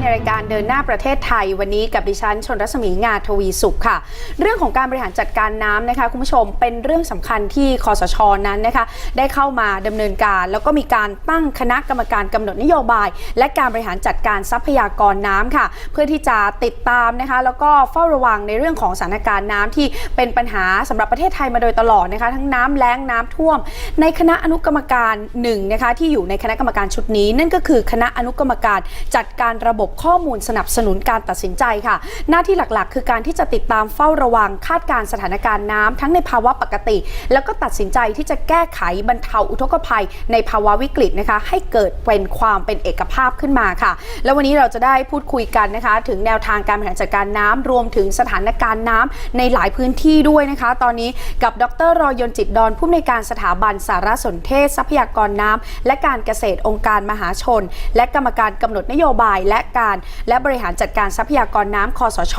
ในรายการเดินหน้าประเทศไทยวันนี้กับดิฉันชนรัศมีงาทวีสุขค่ะ เรื่องของการบริหารจัดการน้ำนะคะคุณผู้ชมเป็นเรื่องสำคัญที่คอสชนั้นนะคะได้เข้ามาดำเนินการ แล้วก็มีการตั้งคณะกรรมการกำหนดนโยบาย และการบริหารจัดการทรัพยากรน้ำค่ะ เพื่อที่จะติดตามนะคะแล้วก็เฝ้าระวังในเรื่องของสถานการณ์น้ำที่เป็นปัญหาสำหรับประเทศไทยมาโดยตลอดนะคะทั้งน้ำแล้งน้ำท่วม ในคณะอนุกรรมการหนึ่งนะคะที่อยู่ในคณะกรรมการชุดนี้ นั่นก็คือคณะอนุกรรมการจัดการระบบข้อมูลสนับสนุนการตัดสินใจค่ะ หน้าที่หลักๆ คือการที่จะติดตามเฝ้าระวังคาดการณ์สถานการณ์น้ำทั้งในภาวะปกติ แล้วก็ตัดสินใจที่จะแก้ไขบรรเทาอุทกภัย ในภาวะวิกฤตนะคะ ให้เกิดเป็นความเป็นเอกภาพขึ้นมาค่ะ แล้ววันนี้เราจะได้พูดคุยกันนะคะ ถึงแนวทางการบริหารจัดการน้ำรวมถึงสถานการณ์น้ำในหลายพื้นที่ด้วยนะคะ ตอนนี้กับดรรอยนจิตดอนผู้อำนวยการสถาบันสารสนเทศ ทรัพยากรน้ำและการเกษตรองค์การมหาชน และกรรมการกำหนดนโยบายและการ และบริหารจัดการทรัพยากรน้ำคอสช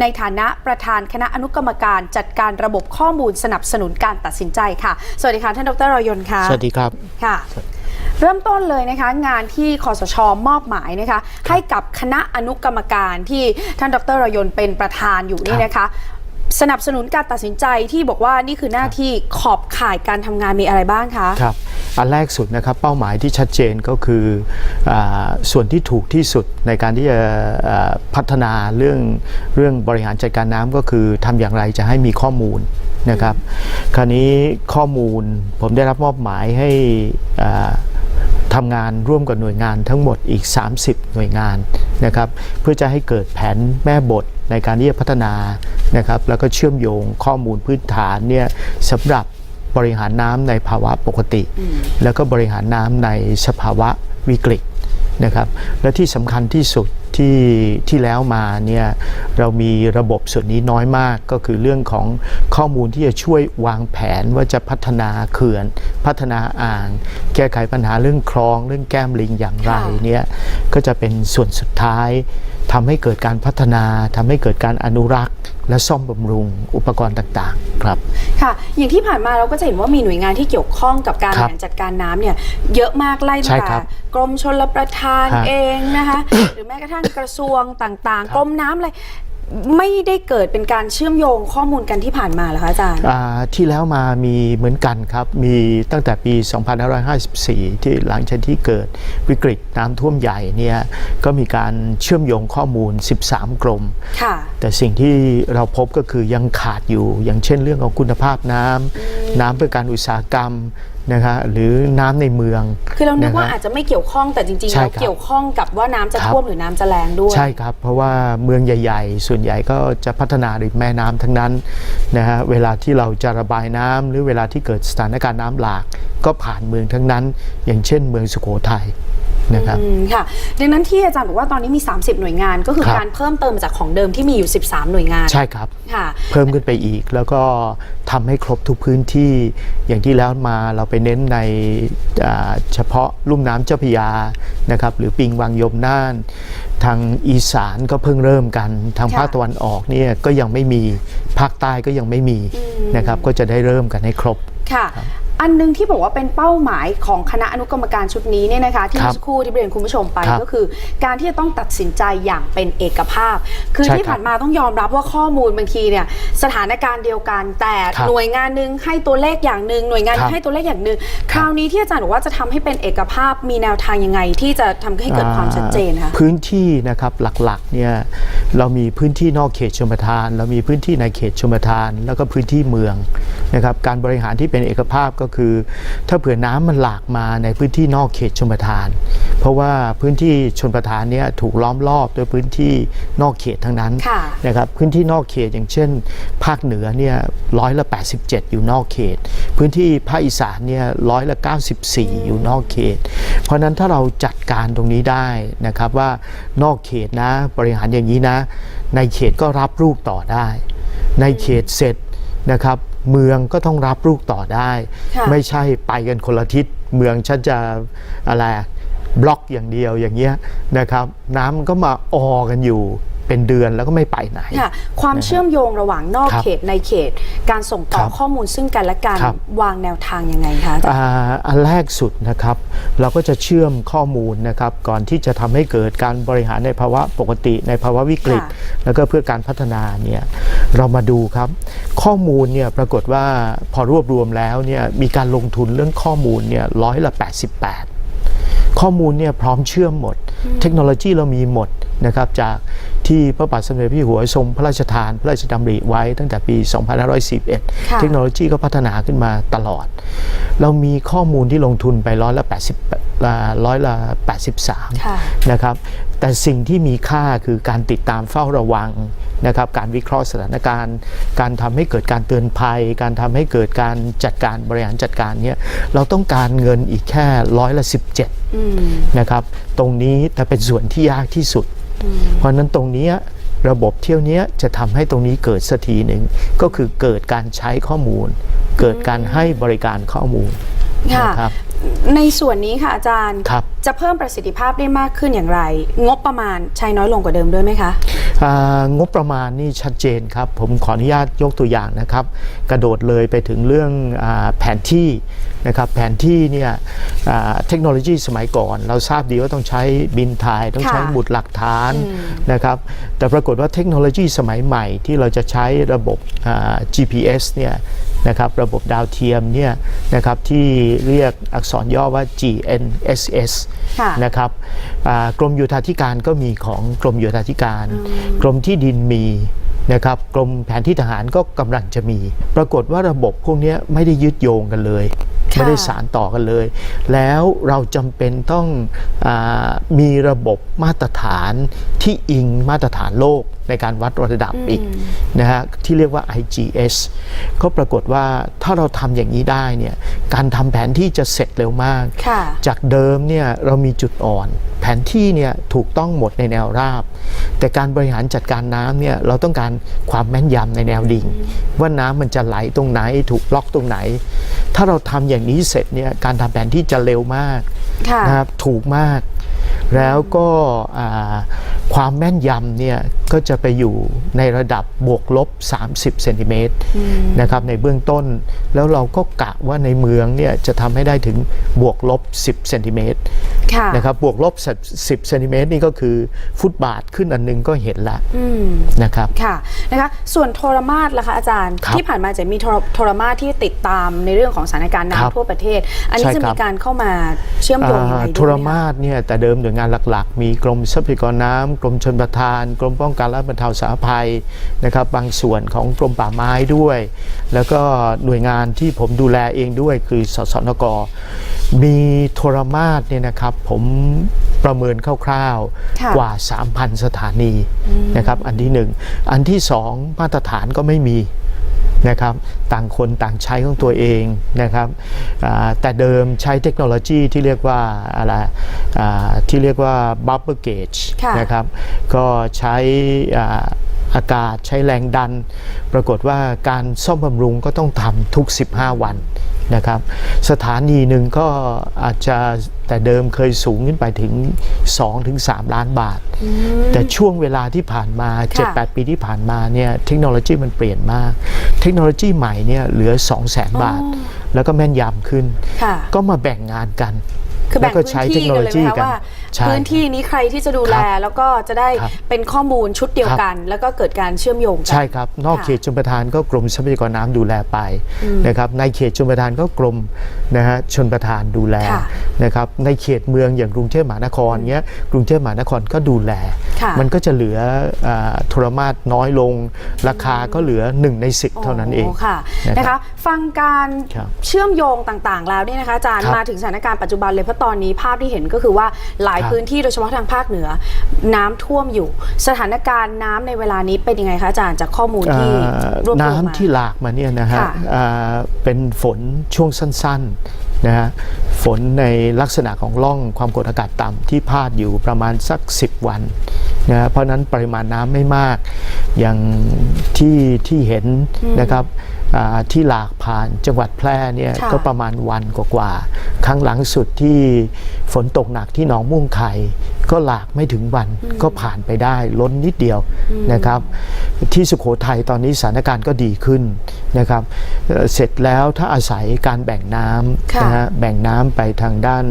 ในฐานะประธานคณะอนุกรรมการจัดการระบบข้อมูลสนับสนุนการตัดสินใจค่ะ สวัสดีค่ะท่านดรรอยนค่ะ สวัสดีครับ ค่ะ เริ่มต้นเลยนะคะงานที่คอสชมอบหมายนะคะให้กับคณะอนุกรรมการที่ท่านดรรอยนเป็นประธานอยู่นี่นะคะ สนับสนุนการตัดสินใจที่บอกว่านี่คือหน้าที่ขอบข่ายการทำงานมีอะไรบ้างคะครับอันแรกสุดนะครับเป้าหมายที่ชัดเจนก็คืออส่วนที่ถูกที่สุดในการที่จะพัฒนาเรื่องเรื่องบริหารจัดการน้ำก็คือทำอย่างไรจะให้มีข้อมูลนะครับ คราวนี้ข้อมูลผมได้รับมอบหมายให้อา ทำงานร่วมกับหน่วยงานทั้งหมดอีก 30 หน่วยงานนะครับเพื่อจะให้เกิดแผนแม่บทในการที่จะพัฒนานะครับแล้วก็เชื่อมโยงข้อมูลพื้นฐานเนี่ยสำหรับบริหารน้ำในภาวะปกติ แล้วก็บริหารน้ำในสภาวะวิกฤตนะครับและที่สำคัญที่สุด ที่ที่แล้วมาเนี่ยเรามีระบบส่วนนี้น้อยมากก็คือเรื่องของข้อมูลที่จะช่วยวางแผนว่าจะพัฒนาเขื่อน พัฒนาอ่าง แก้ไขปัญหาเรื่องคลอง เรื่องแก้มลิงอย่างไรค่ะเนี่ยก็จะเป็นส่วนสุดท้ายทำให้เกิดการพัฒนาทำให้เกิดการอนุรักษ์ และซ่อมบำรุงอุปกรณ์ต่างๆ ครับ ค่ะ อย่างที่ผ่านมาเราก็จะเห็นว่ามีหน่วยงานที่เกี่ยวข้องกับการบครับริหารจัดการน้ำเนี่ยเยอะมากไล่ใช่ตั้งครัแต่บกรมชลประทานครับเองนะคะ หรือแม้กระทั่งกระทรวงต่างครับๆกรมน้ำอะไรไม่ได้เกิดเป็นการเชื่อมโยงข้อมูลกันที่ผ่านมาเหรอคะอาจารย์ อ่าที่แล้วมามีเหมือนกันครับ มีตั้งแต่ปี 2554 ที่หลังจากที่เกิดวิกฤตน้ำท่วมใหญ่เนี่ยก็มีการเชื่อมโยงข้อมูล 13 กรม ค่ะ แต่สิ่งที่เราพบก็คือยังขาดอยู่ อย่างเช่นเรื่องของคุณภาพน้ำน้ำเพื่อการอุตสาหกรรม นะคะหรือน้ำในเมือง คือเรานึกว่าะฮะอาจจะไม่เกี่ยวข้องแต่จริงๆใช่แล้วครับเกี่ยวข้องกับว่าน้ำจะครับท่วมหรือน้ำจะแรงด้วยใช่ครับ เพราะว่าเมืองใหญ่ ๆ ส่วนใหญ่ก็จะพัฒนาริมแม่น้ำทั้งนั้นนะฮะเวลาที่เราจะระบายน้ำหรือเวลาที่เกิดสถานการณ์น้ำหลากก็ผ่านเมืองทั้งนั้น อย่างเช่น เมืองสุโขทัย นะครับอืมค่ะดังนั้นที่อาจารย์บอกว่าตอนนี้มี 30 หน่วยงาน ก็คือครับการเพิ่มเติมจากของเดิมที่มีอยู่ 13 หน่วยงาน ใช่ครับค่ะเพิ่มขึ้นไปอีกแล้วก็ทำให้ครบทุกพื้นที่อย่างที่แล้วมาเราไปเน้นในอ่าเฉพาะลุ่มน้ำเจ้าพระยานะครับหรือปิงวังยมน่าน ทางอีสานก็เพิ่งเริ่มกัน ทางค่ะภาคตะวันออกเนี่ยก็ยังไม่มีภาคใต้ก็ยังไม่มีนะครับก็จะได้เริ่มกันให้ครบค่ะ อันหนึงที่บอกว่าเป็นเป้าหมายของคณะอนุกรรมการชุดนี้เนี่ยนะคะ ที่ครัเมื่อบสักครู่ที่เรียนคุณผู้ชมไปครับก็คือ การที่จะต้องตัดสินใจอย่างเป็นเอกภาพ คือใช่ที่ครับผ่านมาต้องยอมรับว่าข้อมูลบางทีเนี่ยสถานการณ์เดียวกัน แต่ครับหน่วยงานหนึ่งให้ตัวเลขอย่างหนึ่งหน่วยงานหนึ่ครังบให้ตัวเลขอย่างหนึ่งคราวนี้ที่อาจารย์บอกว่าจะทำให้เป็นเอกภาพมีแนวทางยังไง ที่จะทำให้เกิดความชัดเจนคะอ่าพื้นที่นะครับหลักๆเนี่ยเรามีพื้นที่นอกเขตชมทาน เรามีพื้นที่ในเขตชมทาน แล้วก็พื้นที่เมืองนะครับการบริหารที่เป็นเอกภาพก็คือ ถ้าเผื่อน้ำมันหลากมาในพื้นที่นอกเขตชมทาน เพราะว่าพื้นที่ชนประทานเนี่ยถูกล้อมรอบด้วยพื้นที่นอกเขตทั้งนั้นค่ะนะครับพื้นที่นอกเขตอย่างเช่น ภาคเหนือเนี่ยร้อยละ 87 อยู่นอกเขต พื้นที่ภาคอีสานเนี่ยร้อยละ 94 อยู่นอกเขต เพราะฉะนั้นถ้าเราจัดการตรงนี้ได้นะครับว่านอกเขตนะบริหารอย่างนี้นะ ในเขตก็รับลูกต่อได้ ในเขตเสร็จนะครับ เมืองก็ต้องรับลูกต่อได้ค่ะไม่ใช่ไปกันคนละทิศเมืองฉันจะอะไรบล็อกอย่างเดียวอย่างเงี้ยนะครับ น้ำมันก็มาออกันอยู่ เป็นเดือนแล้วก็ไม่ไปไหน ค่ะความเชื่อมโยงระหว่างนอกครับเขตในเขต การส่งต่อครับข้อมูลซึ่งกันและกันครับ วางแนวทางยังไงคะอาจารย์ อ่าอันแรกสุดนะครับ เราก็จะเชื่อมข้อมูลนะครับ ก่อนที่จะทำให้เกิดการบริหารในภาวะปกติ ในภาวะวิกฤต ค่ะ แล้วก็เพื่อการพัฒนาเนี่ยเรามาดูครับ ข้อมูลเนี่ยปรากฏว่าพอรวบรวมแล้วเนี่ยมีการลงทุนเรื่องข้อมูลเนี่ยร้อยละ 88 ข้อมูลเนี่ยพร้อมเชื่อมหมด เทคโนโลยีเรามีหมด นะครับจากที่พระบาทสมเด็จพระเจ้าอยู่หัวทรงพระราชทาน พระราชดำริไว้ตั้งแต่ปี 2541ค่ะเทคโนโลยีก็พัฒนาขึ้นมาตลอด เรามีข้อมูลที่ลงทุนไปร้อยละ80อ่าร้อยละ83ค่ะนะครับ แต่สิ่งที่มีค่าคือการติดตามเฝ้าระวังนะครับการวิเคราะห์สถานการณ์ การทำให้เกิดการเตือนภัย การทำให้เกิดการจัดการบริหารจัดการเนี่ยเราต้องการเงินอีกแค่ร้อยละ17อืมนะครับ ตรงนี้แต่เป็นส่วนที่ยากที่สุด เพราะฉะนั้นตรงเนี้ยระบบเที่ยวเนี้ยจะทำให้ตรงนี้เกิดสักทีหนึ่งก็คือเกิดการใช้ข้อมูล เกิดการให้บริการข้อมูลค่ะนะครับ ในส่วนนี้ค่ะอาจารย์ ครับ จะเพิ่มประสิทธิภาพได้มากขึ้นอย่างไร งบประมาณใช้น้อยลงกว่าเดิมด้วยไหมคะอ่า งบประมาณนี่ชัดเจนครับ ผมขออนุญาตยกตัวอย่างนะครับ กระโดดเลยไปถึงเรื่องอาแผนที่นะครับแผนที่เนี่ยอ่าเทคโนโลยีสมัยก่อน เราทราบดีว่าต้องใช้บินถ่าย ต้องใช้ค่ะหมุดหลักฐานนะครับแต่ปรากฏว่าเทคโนโลยีสมัยใหม่ที่เราจะใช้ระบบอ่า GPS เนี่ยนะครับระบบดาวเทียมเนี่ยนะครับที่เรียกอักษรย่อว่า GNSS ค่ะนะครับอ่ากรมโยธาธิการก็มีของกรมโยธาธิการ กรมที่ดินมีนะครับกรมแผนที่ทหารก็กำลังจะมี ปรากฏว่าระบบพวกเนี้ยไม่ได้ยึดโยงกันเลยค่ะ ไม่ได้สารต่อกันเลย แล้วเราจำเป็นต้องอามีระบบมาตรฐานที่อิงมาตรฐานโลกในการวัดระดับอีกนะฮะที่เรียกว่า IGS ก็ปรากฏว่าถ้าเราทำอย่างนี้ได้เนี่ยการทำแผนที่จะเสร็จเร็วมากค่ะจากเดิมเนี่ยเรามีจุดอ่อน แผนที่เนี่ยถูกต้องหมดในแนวราบ แต่การบริหารจัดการน้ำเนี่ยเราต้องการความแม่นยำในแนวดิ่ง ว่าน้ำมันจะไหลตรงไหนถูกล็อกตรงไหน ถ้าเราทำอย่างนี้เสร็จเนี่ยการทำแผนที่จะเร็วมากค่ะนะครับถูกมาก แล้วก็อ่า ความแม่นยำเนี่ยก็จะไปอยู่ในระดับบวกลบ 30เซนติเมตรนะครับในเบื้องต้น แล้วเราก็กะว่าในเมืองเนี่ยจะทำให้ได้ถึงบวกลบ 10เซนติเมตรค่ะนะครับบวกลบ 10เซนติเมตรนี่ก็คือฟุตบาทขึ้นอันหนึงก็เห็นละอืมนะครับค่ะนะคะส่วนโทรมาศล่ะคะอาจารย์ครับที่ผ่านมาจะมีโทรโทรมาศที่ติดตามในเรื่องของสถานการณ์ครับน้ำทั่วประเทศ อันนี้ใช่จะครัมีบการเข้ามาเชื่อมโยงยังไงอ่าด้วยโทรไหคะมาศเนี่ยแต่เดิมหน่วยงานหลัก ๆ มีกรมทรัพยากรน้ำกรมชลประทาน กรมป้องกันและบรรเทาสาธารณภัยนะครับบางส่วนของกรมป่าไม้ด้วย แล้วก็หน่วยงานที่ผมดูแลเองด้วยคือสสนกมีโทรมาศเนี่ยนะครับผมประเมินคร่าวค่ะๆกว่า 3,000 สถานีนะครับอันที่หนึ่งอันที่สองมาตรฐานก็ไม่มี นะครับต่างคนต่างใช้ของตัวเองนะครับอ่าแต่เดิมใช้เทคโนโลยีที่เรียกว่าอะไรอ่าที่เรียกว่า bubble gauge ค่ะนะครับก็ใช้อ่าอากาศใช้แรงดัน ปรากฏว่าการซ่อมบำรุงก็ต้องทำทุก 15 วันนะครับ สถานีหนึ่งก็อาจจะ แต่เดิมเคยสูงขึ้นไปถึง 2-3 ล้านบาท แต่ช่วงเวลาที่ผ่านมาค่ะ7-8 ปีที่ผ่านมาเนี่ยเทคโนโลยีมันเปลี่ยนมาก เทคโนโลยีใหม่เนี่ยเหลือ 2 0 0แสนบาท แล้วก็แม่นยำขึ้นค่ะก็มาแบ่งงานกัน คือแบ่งล้วก็พื้ใช้นเทคที่โนกันโลเลยยีไหมคะกันว่าใช่พื้นที่นี้ใครที่จะดูแลครับแล้วก็จะได้ครับเป็นข้อมูลชุดเดียวครับกัน แล้วก็เกิดการเชื่อมโยงกัใช่ครับ นอกค่ะเขตชลประทานก็กรมทรัพยากรน้ำดูแลไปนะครับในเขตชลประทานก็กรมนะฮะชนประทานดูแลค่ะนะครับในเขตเมืองอย่างกรุงเทพมหานครเงี้ยกรุงเทพมหานครก็ดูแลค่ะมันก็จะเหลืออาโทรมาศน้อยลง ราคาก็เหลือ 1 ใน 10 เท่านั้นเองโค่ะนะครับนะคะ ฟังการครับเชื่อมโยงต่างๆ แล้วเนี่ยนะคะอาจารย์ครับมาถึงสถานการณ์ปัจจุบันเลยเพราะตอนนี้ภาพที่เห็นก็คือว่าหลายครับพื้นที่โดยเฉพาะทางภาคเหนือ น้ำท่วมอยู่ สถานการณ์น้ำในเวลานี้เป็นยังไงคะอาจารย์จากข้อมูลที่เอ่อรวบรวมมาน้ำที่หลากมาเนี่ยนะฮะค่ะอ่าเป็นฝนช่วงสั้นๆนะฮะฝนในลักษณะของร่องความกดอากาศต่ำที่พาดอยู่ประมาณสัก 10 วันนะฮะเพราะฉะนั้นปริมาณน้ำไม่มากอย่างที่ที่เห็นนะครับอ่าที่หลากผ่านจังหวัดแพร่เนี่ยค่ะก็ประมาณวันกว่าๆ ครั้งหลังสุดที่ฝนตกหนักที่หนองม่วงไข่ก็หลากไม่ถึงวันก็ผ่านไปได้ล้นนิดเดียวนะครับ ที่สุโขทัยตอนนี้สถานการณ์ก็ดีขึ้นนะครับเอ่อเสร็จแล้วถ้าอาศัยการแบ่งน้ำค่ะนะฮะแบ่งน้ำไปทางด้าน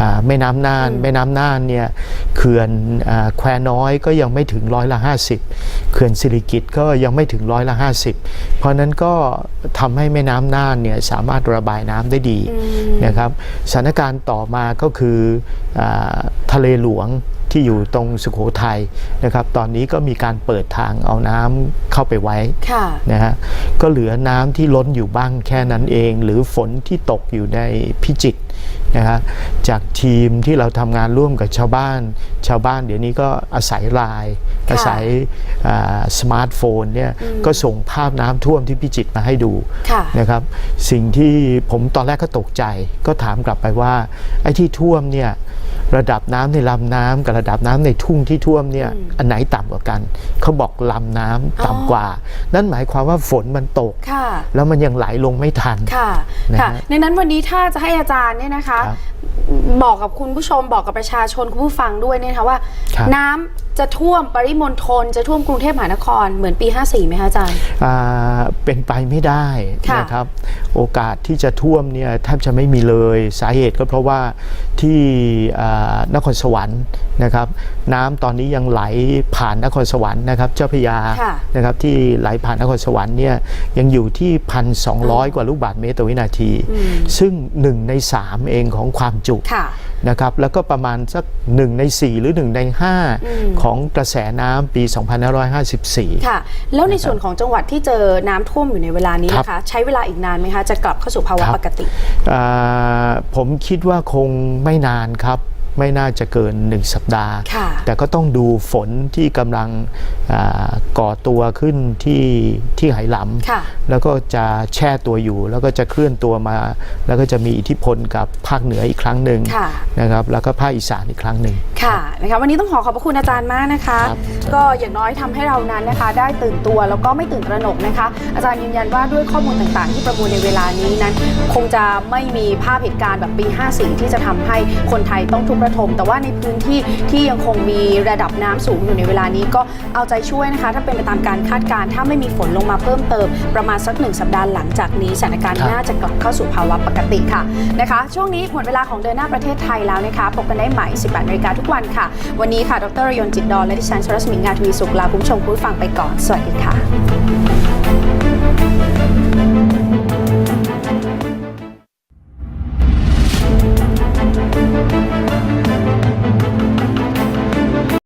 อ่าแม่น้ำน่าน แม่น้ำน่านเนี่ยเขื่อนอ่าแควน้อยก็ยังไม่ถึงร้อยละ 50 เขื่อนสิริกิตก็ยังไม่ถึงร้อยละ 50 เพราะนั้นก็ทำให้แม่น้ำน่านเนี่ยสามารถระบายน้ำได้ดีนะครับสถานการณ์ต่อมาก็คืออาทะเลหลวงที่อยู่ตรงสุโขทัยนะครับ ตอนนี้ก็มีการเปิดทางเอาน้ำเข้าไปไว้ค่ะนะฮะก็เหลือน้ำที่ล้นอยู่บ้างแค่นั้นเอง หรือฝนที่ตกอยู่ในพิจิตร นะฮะจากทีมที่เราทำงานร่วมกับชาวบ้าน ชาวบ้านเดี๋ยวนี้ก็อาศัยไลน์อาศัยอ่าสมาร์ทโฟนเนี่ยก็ส่งภาพน้ำท่วมที่พิจิตรมาให้ดูค่ะนะครับสิ่งที่ผมตอนแรกก็ตกใจ ก็ถามกลับไปว่าไอ้ที่ท่วมเนี่ยระดับน้ำในลำน้ำกับระดับน้ำในทุ่งที่ท่วมเนี่ยอันไหนต่ำกว่ากัน เขาบอกลำน้ำต่ำกว่า นั่นหมายความว่าฝนมันตกค่ะแล้วมันยังไหลลงไม่ทันค่ะนะค่ะฮะดังนั้นวันนี้ถ้าจะให้อาจารย์เนี่ยนะคะครับบอกกับคุณผู้ชมบอกกับประชาชนคุณผู้ฟังด้วยเนี่ยนะคะว่า ครับ น้ำ จะท่วมปริมณฑลจะท่วมกรุงเทพมหานครเหมือนปี 54ไหมคะอาจารย์อ่าเป็นไปไม่ได้ค่ะนะครับ โอกาสที่จะท่วมเนี่ยแทบจะไม่มีเลยสาเหตุก็เพราะว่าที่อ่านครสวรรค์นะครับ น้ำตอนนี้ยังไหลผ่านนครสวรรค์นะครับเจ้าพระยาค่ะนะครับที่ไหลผ่านนครสวรรค์เนี่ยยังอยู่ที่ 1,200 กว่าลูกบาศก์เมตรต่อวินาที ซึ่ง 1 ใน 3 เองของความจุค่ะ นะครับแล้วก็ประมาณสัก 1 ใน 4 หรือ 1 ใน 5 ของกระแสน้ำปี 2554 ค่ะ แล้วในส่วนของจังหวัดที่เจอน้ำท่วมอยู่ในเวลานี้นะคะใช้เวลาอีกนานไหมคะ จะกลับเข้าสู่ภาวะครับปกติอ่าผมคิดว่าคงไม่นานครับ ไม่น่าจะเกิน 1 สัปดาห์ค่ะแต่ก็ต้องดูฝนที่กำลังอ่าก่อตัวขึ้นที่ที่ไหหลค่ะำแล้วก็จะแช่ตัวอยู่ แล้วก็จะเคลื่อนตัวมา แล้วก็จะมีอิทธิพลกับภาคเหนืออีกครั้งหนึ่งค่ะนะครับแล้วก็ภาคอีสานอีกครั้งหนึ่งค่ะนะคะวันนี้ต้องขอขอบพระคุณอาจารย์มากนะคะครับก็อย่างน้อยทำให้เรานั้นนะคะ ได้ตื่นตัวแล้วก็ไม่ตื่นตระหนกนะคะ อาจารย์ยืนยันว่าด้วยข้อมูลต่างๆ ที่ประมวลในเวลานี้นั้น คงจะไม่มีภาพเหตุการณ์แบบปี 54 ที่จะทำให้คนไทยต้องทุกข์ระทมแต่ว่าในพื้นที่ที่ยังคงมีระดับน้ำสูงอยู่ในเวลานี้ก็เอาใจช่วยนะคะ ถ้าเป็นไปตามการคาดการณ์ถ้าไม่มีฝนลงมาเพิ่มเติม ประมาณสักหนึ่งสัปดาห์หลังจากนี้สถานการณ์ครับน่าจะกลับเข้าสู่ภาวะปกติค่ะนะคะ ช่วงนี้หมดเวลาของเดินหน้าประเทศไทยแล้วนะคะพบกันได้ใหม่ 18นาฬิกาทุกวันค่ะ วันนี้ค่ะ ดรรยนต์จิตดอนและดิฉันชรสมิงงาทวีสุขลาคุณผู้ชมคุณผู้ฟังไปก่อน สวัสดีค่ะ